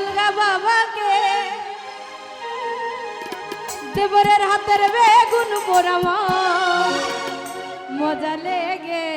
অলগা বাবাকে। দেবরের হাতের বেগুন পোড়ামা। মজা লেগে